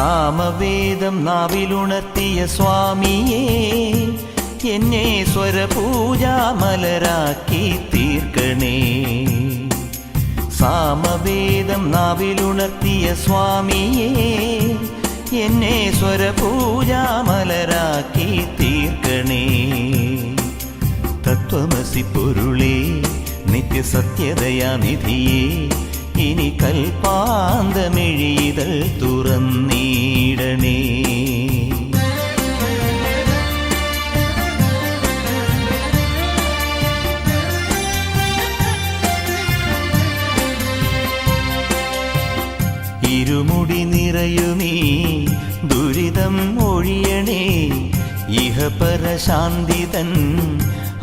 സാമവേദം നാവിലുണർത്തിയ സ്വാമിയേ എന്നെ സ്വരപൂജാമലരാക്കി തീർക്കണേ. സാമവേദം നാവിലുണർത്തിയ സ്വാമിയേ എന്നെ സ്വരപൂജാമലരാക്കി തീർക്കണേ. തത്വമസി പൊരുളേ നിത്യസത്യതയാനിധിയേ ഇനി കൽപ്പാന്തമെഴിതൽ തുറന്നീടണേ. ഇരുമുടി നിറയുമീ ദുരിതം ഒഴിയണേ. ഇഹപരശാന്തിതൻ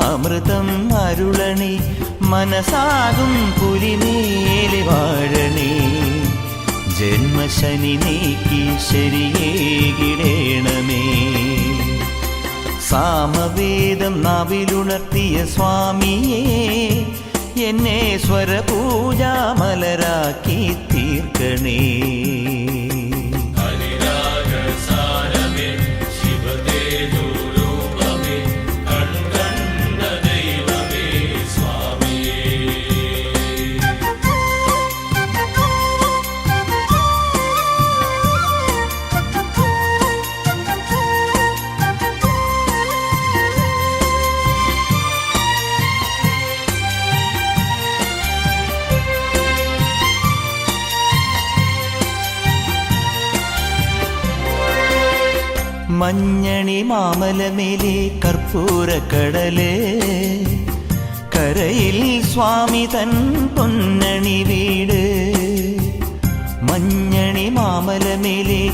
അമൃതം അരുളണി മനസാകും പുലിമേലി വാഴണി. ജന്മശനി നീക്കി ശരിയേകിടേണമേ. സാമവേദം നാവിലുണർത്തിയ സ്വാമിയേ എന്നെ സ്വരപൂജാമലരാക്കി തീർക്കണേ. മഞ്ഞണി മാമലമേലെ കടലേ. കരയിൽ സ്വാമി തൻ പൊന്നണി വീട്. മഞ്ഞണി മാമലമേലെ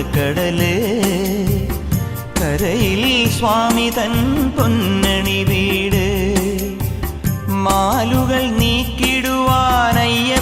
കടലേ. കരയിൽ സ്വാമി തൻ പൊന്നണി വീട്. മാലുകൾ നീക്കിടുവാനയ്യപ്പാ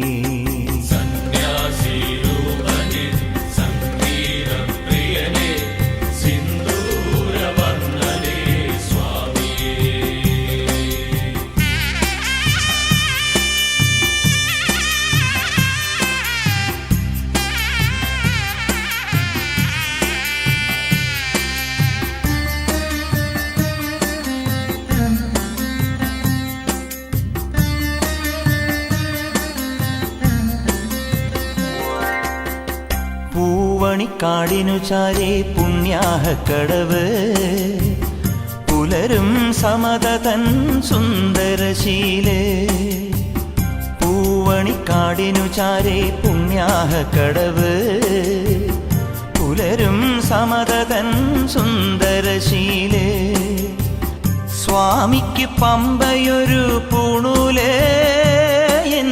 ചാരേ പുണ്യാഹ കടവ്. പുലരും സമതതൻ സുന്ദരശീലേ. പൂവണിക്കാടിനു ചാരേ പുണ്യാഹ കടവ്. പുലരും സമതതൻ സുന്ദരശീലേ. സ്വാമിക്ക് പമ്പയൊരു പൂണൂലേ. എൻ